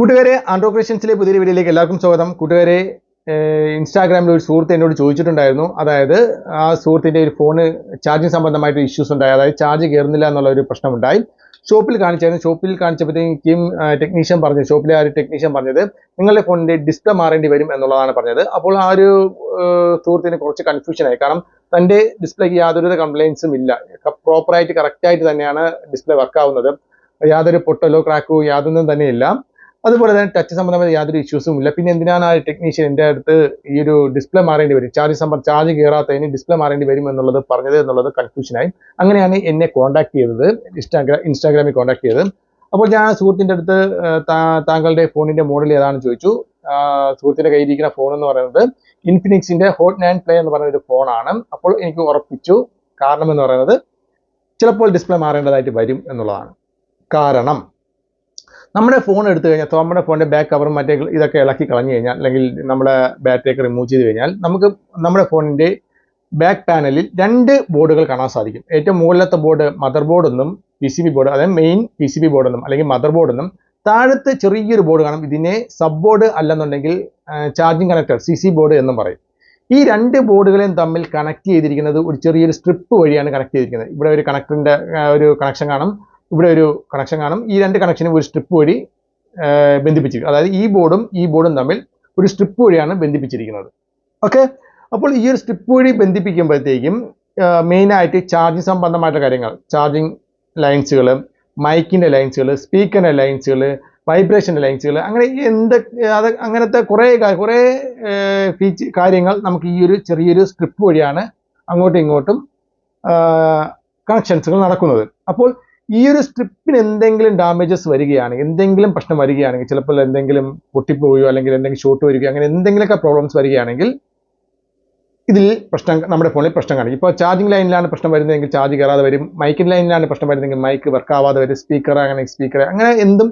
കൂട്ടുകാരെ ആൻഡ്രോ ക്രിസ്ത്യൻസിലെ പുതിയ വീഡിയോയിലേക്ക് എല്ലാവർക്കും സ്വാഗതം. കൂട്ടുകാരെ ഇൻസ്റ്റാഗ്രാമിൽ ഒരു സുഹൃത്ത് എന്നോട് ചോദിച്ചിട്ടുണ്ടായിരുന്നു. അതായത് ആ സുഹൃത്തിന്റെ ഒരു ഫോണ് ചാർജിങ് സംബന്ധമായിട്ട് ഇഷ്യൂസ് ഉണ്ടായി. അതായത് ചാർജ് കയറുന്നില്ല എന്നുള്ള ഒരു പ്രശ്നമുണ്ടായി. ഷോപ്പിൽ കാണിച്ചായിരുന്നു. ഷോപ്പിൽ കാണിച്ചപ്പോഴത്തേക്കും ടെക്നീഷ്യൻ പറഞ്ഞു ഷോപ്പിലെ ആ ഒരു ടെക്നീഷ്യൻ പറഞ്ഞത് നിങ്ങളുടെ ഫോണിന്റെ ഡിസ്പ്ലേ മാറേണ്ടി വരും എന്നുള്ളതാണ് പറഞ്ഞത്. അപ്പോൾ ആ ഒരു സുഹൃത്തിന് കുറച്ച് കൺഫ്യൂഷൻ ആയി. കാരണം തന്റെ ഡിസ്പ്ലേക്ക് യാതൊരു കംപ്ലയിൻസും ഇല്ല. പ്രോപ്പറായിട്ട് കറക്റ്റായിട്ട് തന്നെയാണ് ഡിസ്പ്ലേ വർക്ക് ആവുന്നത്. യാതൊരു പൊട്ടലോ ക്രാക്കോ യാതൊന്നും തന്നെയില്ല. അതുപോലെ തന്നെ ടച്ച് സംബന്ധമായ യാതൊരു ഇഷ്യൂസും ഇല്ല. പിന്നെ എന്തിനാണ് ആ ടെക്നീഷ്യൻ എന്റെ അടുത്ത് ഈ ഒരു ഡിസ്പ്ലേ മാറേണ്ടി വരും? ചാർജ് സംബന്ധം ചാർജ് കയറാത്തതിന് ഡിസ്പ്ലേ മാറേണ്ടി വരും എന്നുള്ളത് പറഞ്ഞത് എന്നുള്ളത് കൺഫ്യൂഷനായി അങ്ങനെയാണ് എന്നെ കോൺടാക്ട് ചെയ്തത്. ഇൻസ്റ്റാഗ്രാം ഇൻസ്റ്റാഗ്രാമിൽ കോൺടാക്ട് ചെയ്തത്. അപ്പോൾ ഞാൻ സുഹൃത്തിന്റെ അടുത്ത് താങ്കളുടെ ഫോണിന്റെ മോഡൽ ഏതാണെന്ന് ചോദിച്ചു. ആ, സുഹൃത്തിന്റെ കയ്യിലിരിക്കുന്ന ഫോൺ എന്ന് പറയുന്നത് ഇൻഫിനിക്സിന്റെ ഹോട്ട് നയൻ പ്ലേ എന്ന് പറയുന്ന ഒരു ഫോണാണ് അപ്പോൾ എനിക്ക് ഉറപ്പിച്ചു. കാരണം എന്ന് പറയുന്നത് ചിലപ്പോൾ ഡിസ്പ്ലേ മാറേണ്ടതായിട്ട് വരും എന്നുള്ളതാണ്. കാരണം നമ്മുടെ ഫോൺ എടുത്തു കഴിഞ്ഞാൽ നമ്മുടെ ഫോണിന്റെ ബാക്ക് കവറും മറ്റേ ഇതൊക്കെ ഇളക്കി കളഞ്ഞു കഴിഞ്ഞാൽ അല്ലെങ്കിൽ നമ്മുടെ ബാറ്ററി ഒക്കെ റിമൂവ് ചെയ്ത് കഴിഞ്ഞാൽ നമുക്ക് നമ്മുടെ ഫോണിന്റെ ബാക്ക് പാനലിൽ രണ്ട് ബോർഡുകൾ കാണാൻ സാധിക്കും. ഏറ്റവും മുകളിലത്തെ board mother board P C B board അതായത് main P C B board അല്ലെങ്കിൽ മദർ ബോർഡ് താഴത്തെ ചെറിയൊരു ബോർഡ് കാണും. ഇതിനെ സബ് ബോർഡ് അല്ലെന്നുണ്ടെങ്കിൽ charging connector C C board എന്നും പറയും. ഈ രണ്ട് ബോർഡുകളെയും തമ്മിൽ കണക്ട് ചെയ്തിരിക്കുന്നത് ഒരു ചെറിയൊരു സ്ട്രിപ്പ് വഴിയാണ് കണക്ട് ചെയ്തിരിക്കുന്നത്. ഇവിടെ ഒരു കണക്ടറിന്റെ ഒരു കണക്ഷൻ കാണും. ഇവിടെ ഒരു കണക്ഷൻ കാണും. ഈ രണ്ട് കണക്ഷനും ഒരു സ്ട്രിപ്പ് വഴി ബന്ധിപ്പിച്ചിരിക്കും. അതായത് ഈ ബോർഡും ഈ ബോർഡും തമ്മിൽ ഒരു സ്ട്രിപ്പ് വഴിയാണ് ബന്ധിപ്പിച്ചിരിക്കുന്നത്. ഓക്കെ അപ്പോൾ ഈ ഒരു സ്ട്രിപ്പ് വഴി ബന്ധിപ്പിക്കുമ്പോഴത്തേക്കും മെയിനായിട്ട് ചാർജിങ് സംബന്ധമായിട്ടുള്ള കാര്യങ്ങൾ ചാർജിങ് ലൈൻസുകൾ മൈക്കിന്റെ ലൈൻസുകൾ സ്പീക്കറിന്റെ ലൈൻസുകൾ വൈബ്രേഷന്റെ ലൈൻസുകൾ അങ്ങനെ എന്തൊക്കെ അത് അങ്ങനത്തെ കുറേ കുറേ ഫീച്ച് കാര്യങ്ങൾ നമുക്ക് ഈ ഒരു ചെറിയൊരു സ്ട്രിപ്പ് വഴിയാണ് അങ്ങോട്ടും ഇങ്ങോട്ടും കണക്ഷൻസുകൾ നടക്കുന്നത്. അപ്പോൾ ഈ ഒരു സ്ട്രിപ്പിന് എന്തെങ്കിലും ഡാമേജസ് വരികയാണെങ്കിൽ എന്തെങ്കിലും പ്രശ്നം വരികയാണെങ്കിൽ ചിലപ്പോൾ എന്തെങ്കിലും പൊട്ടിപ്പോവുകയോ അല്ലെങ്കിൽ എന്തെങ്കിലും ഷോർട്ട് വരികയോ അങ്ങനെ എന്തെങ്കിലുമൊക്കെ പ്രോബ്ലംസ് വരികയാണെങ്കിൽ ഇതിൽ പ്രശ്നം നമ്മുടെ ഫോണിൽ പ്രശ്നം കാണിക്കും. ഇപ്പോൾ ചാർജിങ് ലൈനിലാണ് പ്രശ്നം വരുന്നതെങ്കിൽ ചാർജ് കയറാതെ വരും. മൈക്കിന്റെ ലൈനിലാണ് പ്രശ്നം വരുന്നതെങ്കിൽ മൈക്ക് വർക്ക് ആവാതെ വരും. സ്പീക്കർ അങ്ങനെ സ്പീക്കർ അങ്ങനെ എന്തും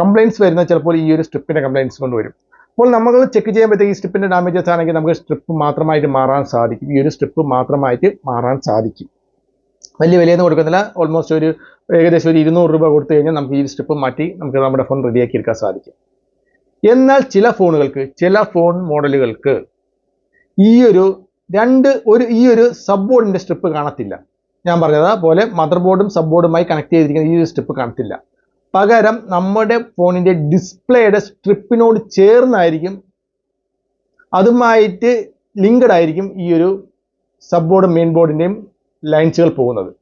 കംപ്ലയിൻസ് വരുന്ന ചിലപ്പോൾ ഈ ഒരു സ്ട്രിപ്പിന്റെ കംപ്ലയിൻസ് കൊണ്ട് വരും. അപ്പോൾ നമ്മൾ ചെക്ക് ചെയ്യുമ്പോഴത്തേക്ക് ഈ സ്ട്രിപ്പിന്റെ ഡാമേജസ് ആണെങ്കിൽ നമുക്ക് സ്ട്രിപ്പ് മാത്രമായിട്ട് മാറാൻ സാധിക്കും. ഈ ഒരു സ്ട്രിപ്പ് മാത്രമായിട്ട് മാറാൻ സാധിക്കും. വലിയ വിലയൊന്നും കൊടുക്കുന്നില്ല. ഓൾമോസ്റ്റ് ഒരു ഏകദേശം ഒരു ഇരുന്നൂറ് രൂപ കൊടുത്തു കഴിഞ്ഞാൽ നമുക്ക് ഈ സ്ട്രിപ്പ് മാറ്റി നമുക്ക് നമ്മുടെ ഫോൺ റെഡിയാക്കി എടുക്കാൻ സാധിക്കും. എന്നാൽ ചില ഫോണുകൾക്ക് ചില ഫോൺ മോഡലുകൾക്ക് ഈ ഒരു രണ്ട് ഒരു ഈ ഒരു സബ് ബോർഡിന്റെ സ്ട്രിപ്പ് കാണത്തില്ല. ഞാൻ പറഞ്ഞത് പോലെ മദർ ബോർഡും സബ് ബോർഡുമായി കണക്ട് ചെയ്തിരിക്കുന്ന ഈ ഒരു സ്ട്രിപ്പ് കാണത്തില്ല. പകരം നമ്മുടെ ഫോണിന്റെ ഡിസ്പ്ലേയുടെ സ്ട്രിപ്പിനോട് ചേർന്നായിരിക്കും അതുമായിട്ട് ലിങ്ക്ഡ് ആയിരിക്കും ഈ ഒരു സബ് ബോർഡും മെയിൻ ബോർഡിന്റെയും ലൈൻസുകൾ പോകുന്നത്.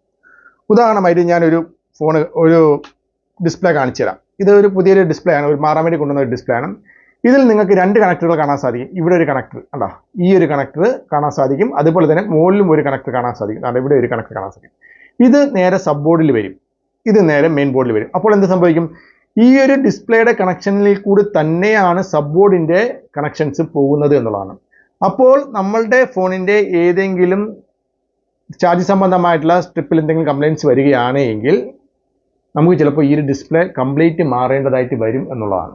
ഉദാഹരണമായിട്ട് ഞാനൊരു ഫോൺ ഒരു ഡിസ്പ്ലേ കാണിച്ചു തരാം ഇത് ഒരു പുതിയൊരു ഡിസ്പ്ലേ ആണ് ഒരു മാറാൻ വേണ്ടി കൊണ്ടുവന്ന ഒരു ഡിസ്പ്ലേ ആണ്. ഇതിൽ നിങ്ങൾക്ക് രണ്ട് കണക്ടറുകൾ കാണാൻ സാധിക്കും. ഇവിടെ ഒരു കണക്ടർ കണ്ടോ? ഈ ഒരു കണക്ടർ കാണാൻ സാധിക്കും. അതുപോലെ തന്നെ മുകളിലും ഒരു കണക്ടർ കാണാൻ സാധിക്കും. അതാണ് ഇവിടെ ഒരു കണക്ടർ കാണാൻ സാധിക്കും. ഇത് നേരെ സബ് ബോർഡിൽ വരും. ഇത് നേരെ മെയിൻ ബോർഡിൽ വരും. അപ്പോൾ എന്ത് സംഭവിക്കും? ഈ ഒരു ഡിസ്പ്ലേയുടെ കണക്ഷനിൽ കൂടി തന്നെയാണ് സബ് ബോർഡിന്റെ കണക്ഷൻസ് പോകുന്നത് എന്നുള്ളതാണ്. അപ്പോൾ നമ്മളുടെ ഫോണിന്റെ ഏതെങ്കിലും ചാർജ് സംബന്ധമായിട്ടുള്ള സ്ട്രിപ്പിൽ എന്തെങ്കിലും കംപ്ലയിൻസ് വരികയാണെങ്കിൽ നമുക്ക് ചിലപ്പോൾ ഈ ഒരു ഡിസ്പ്ലേ കംപ്ലീറ്റ് മാറേണ്ടതായിട്ട് വരും എന്നുള്ളതാണ്.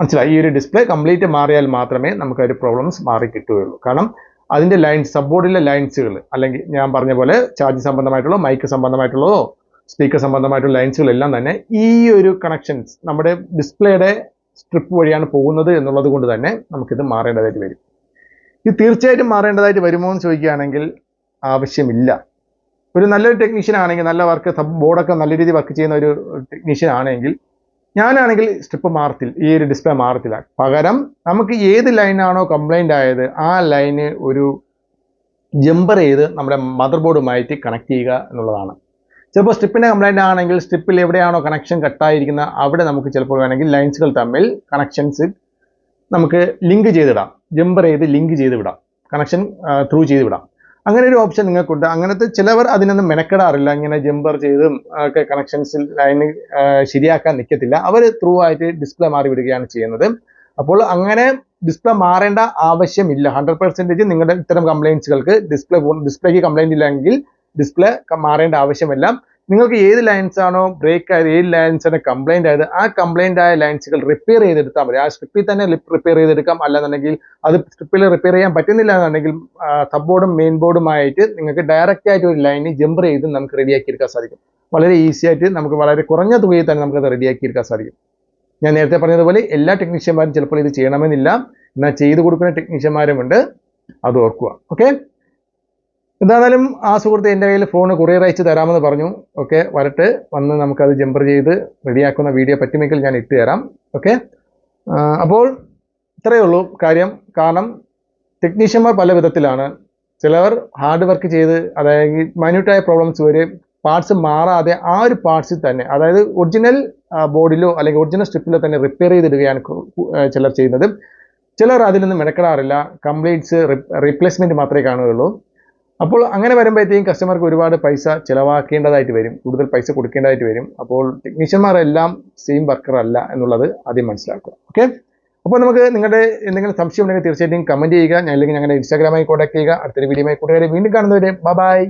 മനസ്സിലായി? ഈ ഒരു ഡിസ്പ്ലേ കംപ്ലീറ്റ് മാറിയാൽ മാത്രമേ നമുക്ക് ഒരു പ്രോബ്ലംസ് മാറി കിട്ടുകയുള്ളൂ. കാരണം അതിന്റെ ലൈൻസ് സബ്ബോർഡിലെ ലൈൻസുകൾ അല്ലെങ്കിൽ ഞാൻ പറഞ്ഞ പോലെ ചാർജ് സംബന്ധമായിട്ടുള്ള മൈക്ക് സംബന്ധമായിട്ടുള്ളതോ സ്പീക്കർ സംബന്ധമായിട്ടുള്ള ലൈൻസുകളെല്ലാം തന്നെ ഈ ഒരു കണക്ഷൻസ് നമ്മുടെ ഡിസ്പ്ലേയുടെ സ്ട്രിപ്പ് വഴിയാണ് പോകുന്നത് എന്നുള്ളത് കൊണ്ട് തന്നെ നമുക്കിത് മാറേണ്ടതായിട്ട് വരും. ഇത് തീർച്ചയായിട്ടും മാറേണ്ടതായിട്ട് വരുമോ എന്ന് ചോദിക്കുകയാണെങ്കിൽ ആവശ്യമില്ല. ഒരു നല്ലൊരു ടെക്നീഷ്യൻ ആണെങ്കിൽ നല്ല വർക്ക് ബോർഡൊക്കെ നല്ല രീതിയിൽ വർക്ക് ചെയ്യുന്ന ഒരു ടെക്നീഷ്യൻ ആണെങ്കിൽ ഞാനാണെങ്കിൽ സ്ട്രിപ്പ് മാറത്തില്ല ഈ ഒരു ഡിസ്പ്ലേ മാറത്തില്ല പകരം നമുക്ക് ഏത് ലൈനാണോ കംപ്ലൈന്റ് ആയത് ആ ലൈന് ഒരു ജമ്പർ ചെയ്ത് നമ്മുടെ മദർ ബോർഡുമായിട്ട് കണക്ട് ചെയ്യുക എന്നുള്ളതാണ്. ചിലപ്പോൾ സ്ട്രിപ്പിന്റെ കംപ്ലൈന്റ് ആണെങ്കിൽ സ്ട്രിപ്പിൽ എവിടെയാണോ കണക്ഷൻ കട്ടായിരിക്കുന്ന അവിടെ നമുക്ക് ചിലപ്പോൾ വേണമെങ്കിൽ ലൈൻസുകൾ തമ്മിൽ കണക്ഷൻസ് നമുക്ക് ലിങ്ക് ചെയ്തിടാം. ജമ്പർ ചെയ്ത് ലിങ്ക് ചെയ്ത് വിടാം. കണക്ഷൻ ത്രൂ ചെയ്ത് വിടാം. അങ്ങനെ ഒരു ഓപ്ഷൻ നിങ്ങൾക്കുണ്ട്. അങ്ങനത്തെ ചിലവർ അതിനൊന്നും മെനക്കെടാറില്ല. ഇങ്ങനെ ജമ്പർ ചെയ്തും ഒക്കെ കണക്ഷൻസിൽ ലൈന് ശരിയാക്കാൻ നിൽക്കത്തില്ല അവർ ത്രൂ ആയിട്ട് ഡിസ്പ്ലേ മാറി വിടുകയാണ് ചെയ്യുന്നത്. അപ്പോൾ അങ്ങനെ ഡിസ്പ്ലേ മാറേണ്ട ആവശ്യമില്ല. ഹൺഡ്രഡ് പെർസെന്റേജ് നിങ്ങളുടെ ഇത്തരം കംപ്ലൈൻസുകൾക്ക് ഡിസ്പ്ലേ ഡിസ്പ്ലേക്ക് കംപ്ലൈന്റ് ഇല്ലെങ്കിൽ ഡിസ്പ്ലേ മാറേണ്ട ആവശ്യമില്ല നിങ്ങൾക്ക് ഏത് ലൈൻസ് ആണോ ബ്രേക്ക് ആയത് ഏത് ലൈൻസാണ് കംപ്ലൈന്റ് ആയത് ആ കംപ്ലൈന്റ് ആയ ലൈൻസുകൾ റിപ്പയർ ചെയ്തെടുത്താൽ മതി. ആ സ്ട്രിപ്പിൽ തന്നെ റിപ്പയർ ചെയ്തെടുക്കാം. അല്ലെന്നുണ്ടെങ്കിൽ അത് സ്ട്രിപ്പിൽ റിപ്പയർ ചെയ്യാൻ പറ്റുന്നില്ല എന്നുണ്ടെങ്കിൽ സബ് ബോർഡും മെയിൻ ബോർഡുമായിട്ട് നിങ്ങൾക്ക് ഡയറക്റ്റ് ആയിട്ട് ഒരു ലൈന് ജംപർ ചെയ്ത് നമുക്ക് റെഡിയാക്കി എടുക്കാൻ സാധിക്കും. വളരെ ഈസി ആയിട്ട് നമുക്ക് വളരെ കുറഞ്ഞ തുകയിൽ തന്നെ നമുക്കത് റെഡിയാക്കി എടുക്കാൻ സാധിക്കും. ഞാൻ നേരത്തെ പറഞ്ഞതുപോലെ എല്ലാ ടെക്നീഷ്യന്മാരും ചിലപ്പോൾ ഇത് ചെയ്യണമെന്നില്ല. എന്നാൽ ചെയ്തു കൊടുക്കുന്ന ടെക്നീഷ്യന്മാരുമുണ്ട് അത് ഓർക്കുക. ഓക്കെ എന്തായാലും ആ സുഹൃത്ത് എന്റെ കയ്യിൽ ഫോൺ കൊറിയർ അയച്ച് തരാമെന്ന് പറഞ്ഞു. ഓക്കെ വരട്ടെ. വന്ന് നമുക്കത് ജമ്പർ ചെയ്ത് റെഡിയാക്കുന്ന വീഡിയോ പറ്റുമെങ്കിൽ ഞാൻ ഇട്ട് തരാം. ഓക്കെ അപ്പോൾ ഇത്രയേ ഉള്ളൂ കാര്യം. കാരണം ടെക്നീഷ്യന്മാർ പല വിധത്തിലാണ് ചിലവർ ഹാർഡ് വർക്ക് ചെയ്ത് അതായത് മൈന്യൂട്ടായ പ്രോബ്ലംസ് വരെ പാർട്സ് മാറാതെ ആ ഒരു പാർട്സിൽ തന്നെ അതായത് ഒറിജിനൽ ബോർഡിലോ അല്ലെങ്കിൽ ഒറിജിനൽ സ്ട്രിപ്പിലോ തന്നെ റിപ്പയർ ചെയ്തിടുകയാണ് ചിലർ ചെയ്യുന്നത്. ചിലർ അതിലൊന്നും മെനക്കെടാറില്ല. കംപ്ലീറ്റ്സ് റീപ്ലേസ്മെന്റ് മാത്രമേ കാണുകയുള്ളൂ. അപ്പോൾ അങ്ങനെ വരുമ്പോഴത്തേക്കും കസ്റ്റമർക്ക് ഒരുപാട് പൈസ ചിലവാക്കേണ്ടതായിട്ട് വരും. കൂടുതൽ പൈസ കൊടുക്കേണ്ടതായിട്ട് വരും. അപ്പോൾ ടെക്നീഷ്യന്മാരെല്ലാം സെയിം വർക്കർ അല്ല എന്നുള്ളത് ആദ്യം മനസ്സിലാക്കുക. ഓക്കെ അപ്പോൾ നമുക്ക് നിങ്ങളുടെ എന്തെങ്കിലും സംശയം ഉണ്ടെങ്കിൽ തീർച്ചയായിട്ടും കമന്റ് ചെയ്യുക. അല്ലെങ്കിൽ ഞങ്ങളുടെ ഇൻസ്റ്റാഗ്രാമായി കോൺടാക്ട് ചെയ്യുക. അടുത്തൊരു വീഡിയോയുമായി കൂട്ടുകാരെ വീണ്ടും കാണുന്നവരെ ബൈ